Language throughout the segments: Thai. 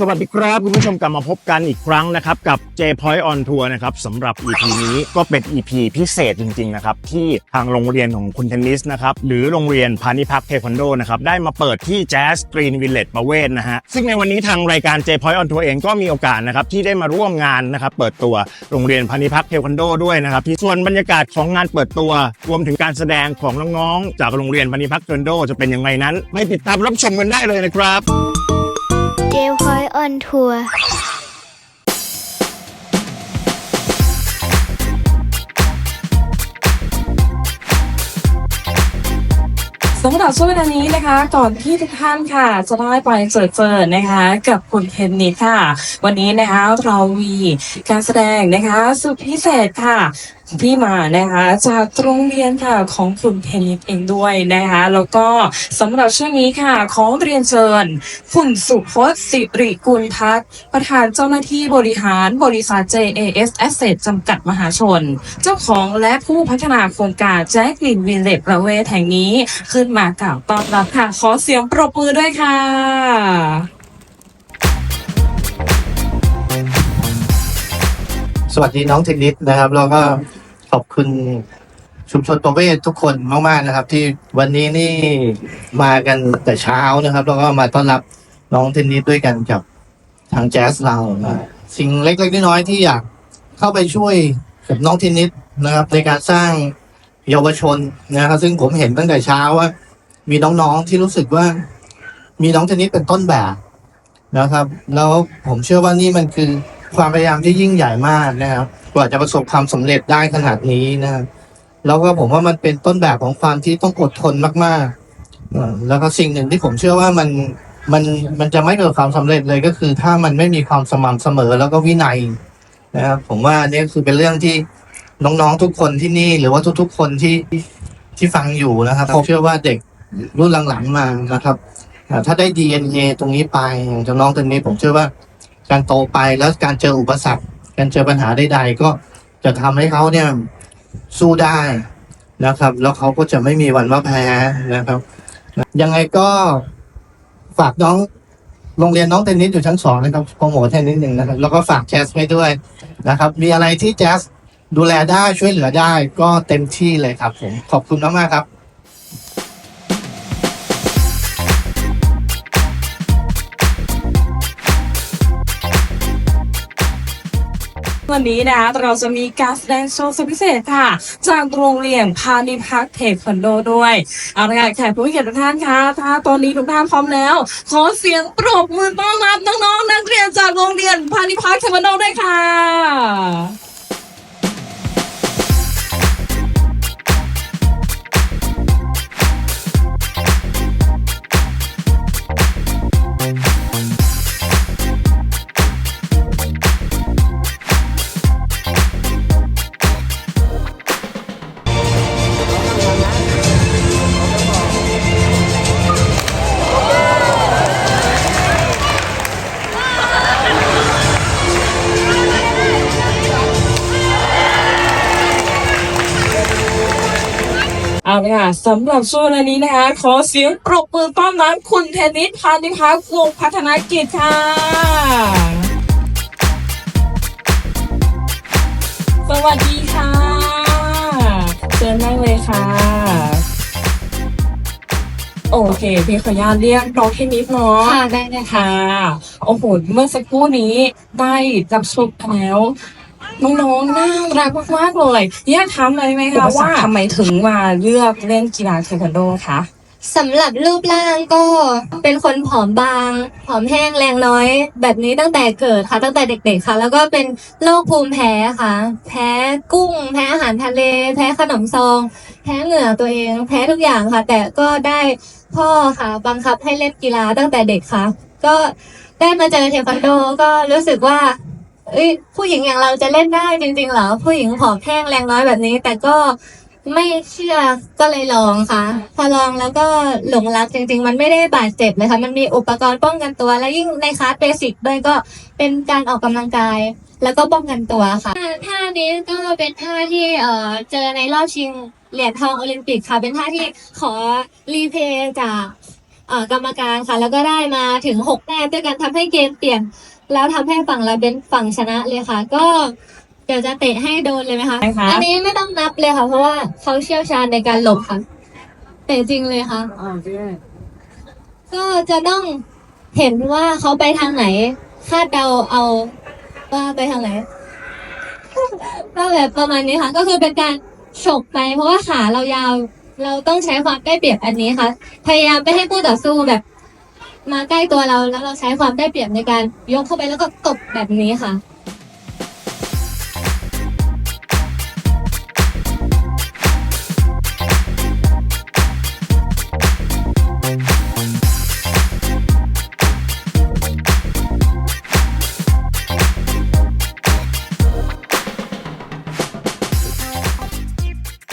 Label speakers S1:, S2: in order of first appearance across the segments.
S1: สวัสดีครับ คุณผู้ชมกลับมาพบกันอีกครั้งนะครับ กับ J Point on Tour นะครับสำหรับ EP นี้ก็เป็น EP พิเศษจริง ๆ นะครับ ที่ทางโรงเรียนของคุณเทนนิสนะครับ หรือโรงเรียนพานิพักเทควันโดนะครับ ได้มาเปิดที่ Jazz Green Village ประเวศนะฮะ ซึ่งในวันนี้ทางรายการ J Point on Tour เองก็มีโอกาสนะครับ ที่ได้มาร่วมงานนะครับ เปิดตัวโรงเรียนพานิพักเทควันโดด้วยนะครับที่ส่วนบรรยากาศของงานเปิดตัว รวมถึงการแสดงของน้องๆจากโรงเรียนพานิพักเทควันโดจะเป็นยังไงนั้นไปติดตามรับชมกันได้เลยนะครับ
S2: เจพอยออนทัวร์
S3: สำหรับช่วงเวลานี้นะคะ ก่อนที่ทุกท่านค่ะ จะได้ไปเจอเจอนะคะ กับคุณเทนนิสค่ะ วันนี้นะคะเรามีการแสดงนะคะ สุดพิเศษค่ะ ที่มานะคะจากโรงเรียนค่ะของคุณเทนนิสเองด้วยนะคะแล้วก็สำหรับช่วงนี้ค่ะขอเรียนเชิญ คุณสุพจน์สิริกุลพัฒน์ประธานเจ้าหน้าที่บริหารบริษัท JAS Asset จำกัดมหาชน เจ้าของและผู้พัฒนาโครงการแจ็คลินวิลเลจประเวศแห่งนี้ ขึ้นมากล่าวต้อนรับค่ะขอเสียงปรบมือด้วยค่ะ
S4: สวัสดีน้องเทนนิสนะครับ แล้วก็ขอบคุณชุมชนประเวศทุกคนมากๆนะครับ ที่วันนี้นี่มากันแต่เช้านะครับ แล้วก็มาต้อนรับน้องเทนนิสด้วยกันกับทางแจ๊สเรานะสิ่งเล็กๆน้อยๆที่อยากเข้าไปช่วยกับน้องเทนนิสนะครับ ในการสร้างเยาวชนนะครับ ซึ่งผมเห็นตั้งแต่เช้าว่า มีน้องๆที่รู้สึกว่า มีน้องเทนนิสเป็นต้นแบบนะครับ แล้วผมเชื่อว่านี่มันคือ ความพยายามที่ยิ่งใหญ่มากนะครับ กว่าจะประสบความสำเร็จได้ขนาดนี้นะครับแล้วก็ผมว่ามันเป็นต้นแบบของความที่ต้องอดทนมากๆแล้วก็สิ่งหนึ่งที่ผมเชื่อว่ามันมันมันจะไม่เกิดความสำเร็จเลยก็คือ ถ้ามันไม่มีความสม่ำเสมอแล้วก็วินัยนะครับผมว่านี่คือเป็นเรื่องที่น้องๆทุกคนที่นี่ หรือว่าทุก ๆ คนที่ที่ฟังอยู่นะครับผมเชื่อว่าเด็กรุ่นหลังๆมานะครับถ้าได้ DNA ตรงนี้ไปอย่างน้องตัวนี้ผมเชื่อว่า การโตไปแล้วการเจออุปสรรค การเจอปัญหาใดๆก็จะทำให้เขาเนี่ยสู้ได้นะครับ แล้วเขาก็จะไม่มีวันว่าแพ้นะครับ ยังไงก็ฝากน้องโรงเรียนน้องเทนนิสอยู่ชั้นสองนะครับโปรโมทแค่นิดหนึ่งนะครับ แล้วก็ฝากแจ๊สไว้ด้วยนะครับ มีอะไรที่แจ๊สดูแลได้ช่วยเหลือได้ก็เต็มที่เลยครับผมขอบคุณมากๆครับ
S3: วันนี้นะเราจะมีการแสดงโชว์สุดพิเศษค่ะ จากโรงเรียนพาณิพักเทควันโดด้วยเอาละค่ะแขกผู้มีเกียรติทุกท่านคะถ้าตอนนี้ทุกท่านพร้อมแล้ว ขอเสียงปรบมือต้อนรับน้องๆนักเรียนจากโรงเรียนพาณิพักเทควันโดด้วยค่ะาเลยค่ะสำหรับช่วงเวลานี้นะคะ ขอเสียงปรบมือต้อนรับคุณเทนนิสพานิพักวงศ์พัฒนากิจค่ะ สวัสดีค่ะ เชิญนั่งเลยค่ะ โอเค พี่ขออนุญาตเรียกน้องเทนนิสเนาะ
S2: ค่ะได้เลยค่ะ
S3: ค่ะโอ้โห เมื่อสักครู่นี้ได้รับชมกันแล้ว น้องๆน่ารักมากๆเลยอยากถามเลยไหมคะว่าทำไมถึงมาเลือกเล่นกีฬาเทควันโดคะ
S2: สำหรับรูปร่างก็เป็นคนผอมบาง ผอมแห้งแรงน้อย แบบนี้ตั้งแต่เกิดค่ะ ตั้งแต่เด็ก ๆค่ะ แล้วก็เป็นโรคภูมิแพ้ค่ะ แพ้กุ้ง แพ้อาหารทะเล แพ้ขนมซอง แพ้เหงื่อตัวเอง แพ้ทุกอย่างค่ะ แต่ก็ได้พ่อค่ะ บังคับให้เล่นกีฬาตั้งแต่เด็กค่ะ ก็ได้มาเจอเทควันโดก็รู้สึกว่า เอ้ยผู้หญิงอย่างเราจะเล่นได้จริงๆเหรอ ผู้หญิงผอมแห้งแรงน้อยแบบนี้ แต่ก็ไม่เชื่อก็เลยลองค่ะ พอลองแล้วก็หลงรักจริง ๆ มันไม่ได้บาดเจ็บเลยค่ะมันมีอุปกรณ์ป้องกันตัว และยิ่งในคลาสเบสิกด้วยก็เป็นการออกกำลังกาย แล้วก็ป้องกันตัวค่ะท่านี้ก็เป็นท่าที่เอ่อเจอในรอบชิงเหรียญทองโอลิมปิกค่ะ เป็นท่าที่ขอรีเพย์จากเออกรรมการค่ะ แล้วก็ได้มาถึงหกแต้มด้วยกันทำให้เกมเปลี่ยน แล้วทำให้ฝั่งเราเป็นฝั่งชนะเลยค่ะ ก็เดี๋ยวจะเตะให้โดนเลยไหมคะ
S3: ได้ค่ะ
S2: อันนี้ไม่ต้องนับเลยค่ะ เพราะว่าเขาเชี่ยวชาญในการหลบค่ะเตะจริงเลยค่ะก็จะต้องเห็นว่าเขาไปทางไหน คาดเดาเอาว่าไปทางไหน ก็แบบประมาณนี้ค่ะ ก็คือเป็นการฉกไป เพราะว่าขาเรายาว เราต้องใช้ความได้เปรียบอันนี้ค่ะ พยายามไปให้คู่ต่อสู้แบบ มาใกล้ตัวเราแล้วเราใช้ความได้เปรียบในการยกเข้าไปแล้วก็ตบแบบนี้ค่ะ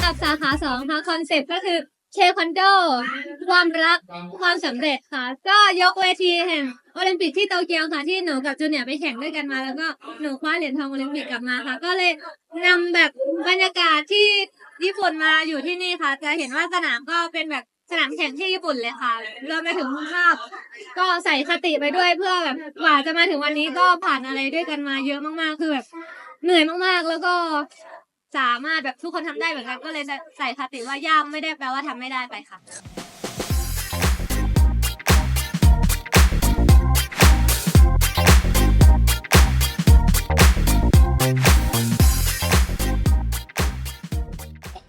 S2: กับสาขาสองค่ะคอนเซ็ปต์ก็คือ เทควันโด ความรักความสำเร็จค่ะ ก็ยกเวทีแห่งโอลิมปิกที่โตเกียวค่ะที่หนูกับจูเนียร์ไปแข่งด้วยกันมา แล้วก็หนูคว้าเหรียญทองโอลิมปิกกลับมาค่ะ ก็เลยนำแบบบรรยากาศที่ญี่ปุ่นมาอยู่ที่นี่ค่ะ จะเห็นว่าสนามก็เป็นแบบสนามแข่งที่ญี่ปุ่นเลยค่ะรวมไปถึงภาพ ก็ใส่คติไปด้วยเพื่อแบบกว่าจะมาถึงวันนี้ก็ผ่านอะไรด้วยกันมาเยอะมากๆ คือแบบเหนื่อยมากๆ แล้วก็ สามารถแบบทุกคนทำได้เหมือนกันก็เลยใส่คติว่าย่ามไม่ได้แปลว่าทำไม่ได้ไปค่ะ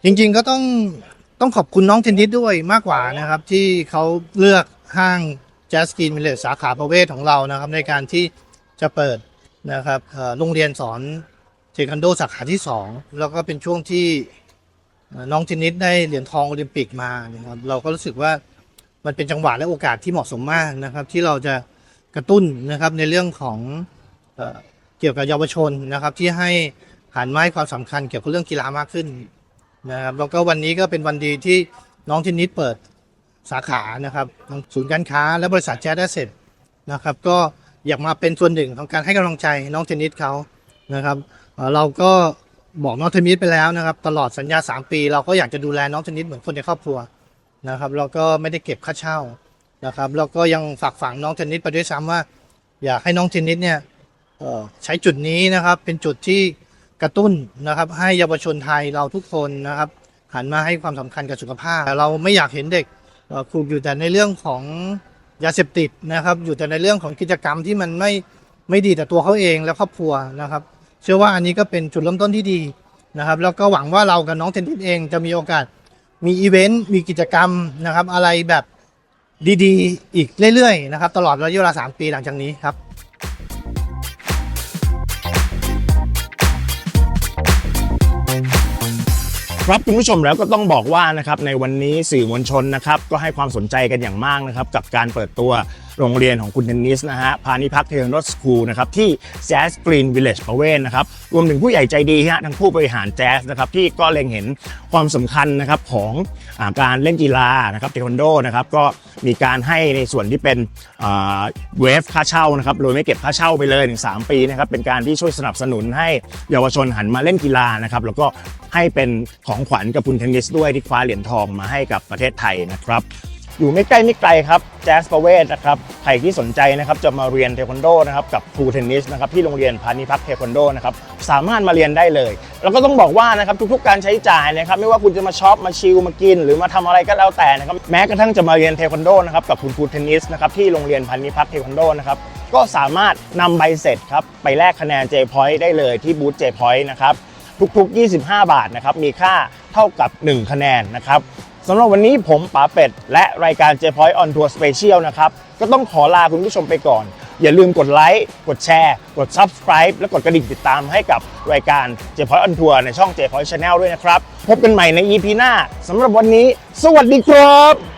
S4: จริงๆก็ต้องต้องขอบคุณน้องเทนนิสด้วยมากกว่านะครับ ที่เขาเลือกห้างแจสกินวิลเลจสาขาประเวศของเรานะครับ ในการที่จะเปิดนะครับเอ่อโรงเรียนสอน เทควันโดสาขาที่ 2 แล้วก็เป็นช่วงที่น้องเทนนิสได้เหรียญทองโอลิมปิกมานะครับเราก็รู้สึกว่ามันเป็นจังหวะและโอกาสที่เหมาะสมมากนะครับ ที่เราจะกระตุ้นนะครับในเรื่องของเอเกี่ยวกับเยาวชนนะครับ ที่ให้หันมาให้ความสำคัญเกี่ยวกับเรื่องกีฬามากขึ้นนะครับแล้วก็วันนี้ก็เป็นวันดีที่น้องเทนนิสเปิดสาขานะครับศูนย์การค้าและบริษัทแจ๊ดเสร็จนะครับ ก็อยากมาเป็นส่วนหนึ่งของการให้กำลังใจน้องเทนนิสเขานะครับ เราก็บอกน้องเทนนิสไปแล้วนะครับ ตลอดสัญญา 3 ปี เราก็อยากจะดูแลน้องเทนนิสเหมือนคนในครอบครัวนะครับเราก็ไม่ได้เก็บค่าเช่านะครับแล้วก็ยังฝากฝังน้องเทนนิสไปด้วยซ้ำว่า อยากให้น้องเทนนิสเนี่ยใช้จุดนี้นะครับเป็นจุดที่กระตุ้นนะครับ ให้เยาวชนไทยเราทุกคนนะครับหันมาให้ความสำคัญกับสุขภาพ เราไม่อยากเห็นเด็กเอ่อถูกอยู่แต่ในเรื่องของยาเสพติดนะครับ อยู่แต่ในเรื่องของกิจกรรมที่มันไม่ไม่ดีแต่ตัวเขาเองและครอบครัวนะครับ เชื่อว่าอันนี้ก็เป็นจุดเริ่มต้นที่ดีนะครับ แล้วก็หวังว่าเรากับน้องเทนนิสเองจะมีโอกาสมีอีเวนต์มีกิจกรรมนะครับ อะไรแบบดีๆ อีกเรื่อยๆนะครับ ตลอดระยะเวลา 3 ปีหลังจากนี้ครับ
S1: ครับคุณผู้ชมแล้วก็ต้องบอกว่านะครับในวันนี้สื่อมวลชนนะครับก็ให้ความสนใจกันอย่างมากนะครับกับการเปิดตัว โรงเรียนของคุณเทนนิสนะฮะพานิพักเทนรสคูลนะครับที่ Jazz Green Village ประเวศนะครับรวมถึงผู้ใหญ่ใจดีฮะทั้งผู้บริหารแจ๊สนะครับที่ก็เล็งเห็นความสำคัญนะครับของอการเล่นกีฬานะครับเทควันโดนะครับก็มีการให้ในส่วนที่เป็นเวฟค่าเช่านะครับโดยไม่เก็บค่าเช่าไปเลยถึง3ปีนะครับเป็นการที่ช่วยสนับสนุนให้เยาวชนหันมาเล่นกีฬานะครับแล้วก็ให้เป็นของขวัญกับคุณเทนนิสด้วยที่คว้าเหรียญทองมาให้กับประเทศไทยนะครับ อยู่ไม่ใกล้ไม่ไกลครับแจ๊สประเวศนะครับใครที่สนใจนะครับจะมาเรียนเทควันโดนะครับกับครูเทนนิสนะครับที่โรงเรียนพานิพักเทควันโดนะครับสามารถมาเรียนได้เลย แล้วก็ต้องบอกว่านะครับทุกๆการใช้จ่ายนะครับไม่ว่าคุณจะมาช็อปมาชิลมากิน หรือมาทำอะไรก็แล้วแต่นะครับแม้กระทั่งจะมาเรียนเทควันโดนะครับกับคุณครูเทนนิสนะครับที่โรงเรียนพานิพักเทควันโดนะครับก็สามารถนำใบเสร็จครับไปแลกคะแนน J Point ได้เลยที่บูธ J Point นะครับทุกๆ 25 บาทนะครับมีค่าเท่ากับ 1 คะแนนนะครับ สำหรับวันนี้ผมป๋าเป็ด และรายการ J Point on Tour Special นะครับ ก็ต้องขอลาคุณผู้ชมไปก่อน อย่าลืมกดไลค์กดแชร์กด Subscribe และกดกระดิ่งติดตามให้กับรายการ J Point on Tour ในช่อง J Point Channel ด้วยนะครับ พบกันใหม่ใน EP หน้าสำหรับวันนี้ สวัสดีครับ